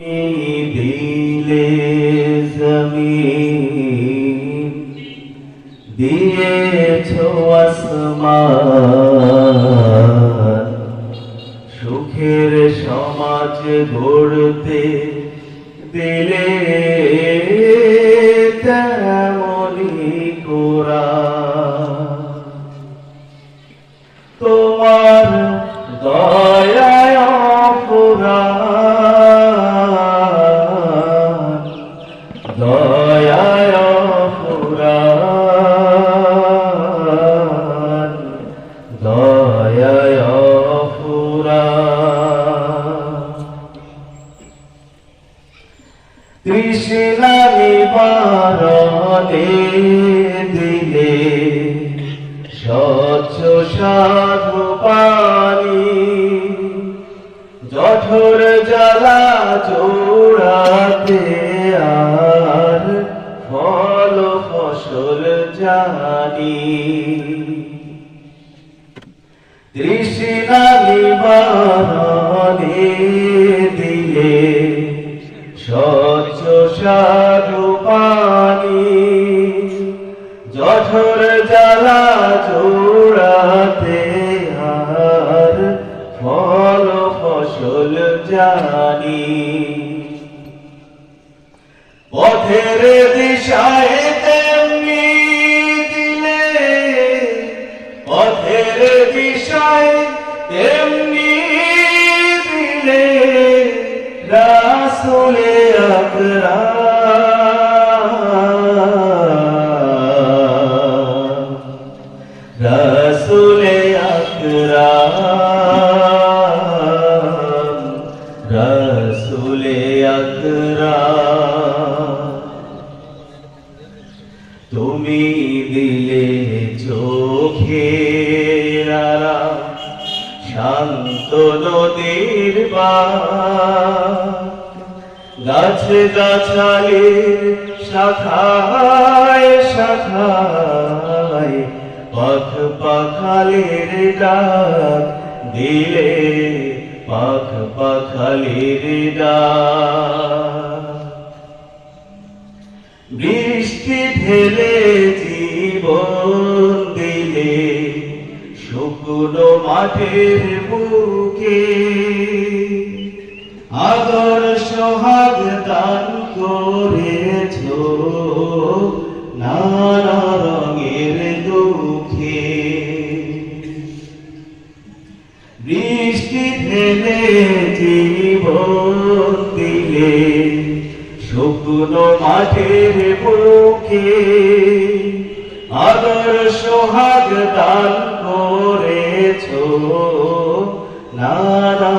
দিলে জমিন দিয়েছ আসমান। সুখের সমাজ গড়তে দিলে তৃষ্ণা নিবারণে দিলে স্বচ্ছ সাধু পানি জঠর জ্বালা চোড়াতে আর ফল ফসল জানি। তৃষ্ণা নিবারণে দিলে স্বচ্ছ সাধু পানি জঠর জ্বালা চোড়াতে আর ফল ফসল জানি। পথের দিশায় তেমনি দিলে, পথের দিশায় তেমনি দিলে রাসুলে আকরা তুমি দিলে চোখে শান্ত নদীর গাছ গাছালির শাখায় শাখায়, পাখ পাখালির ডাক দিলে পাখ পাখালির ডাক। ঢেলে জীবন দিলে শুকনো মাঠের বুকে আদর সোহাগ দান করেছ নানা রঙের দুঃখে। বৃষ্টি ঢেলে জীবন শুকনো মাঠের বুকে আদর সোহাগ দান করেছ। নানা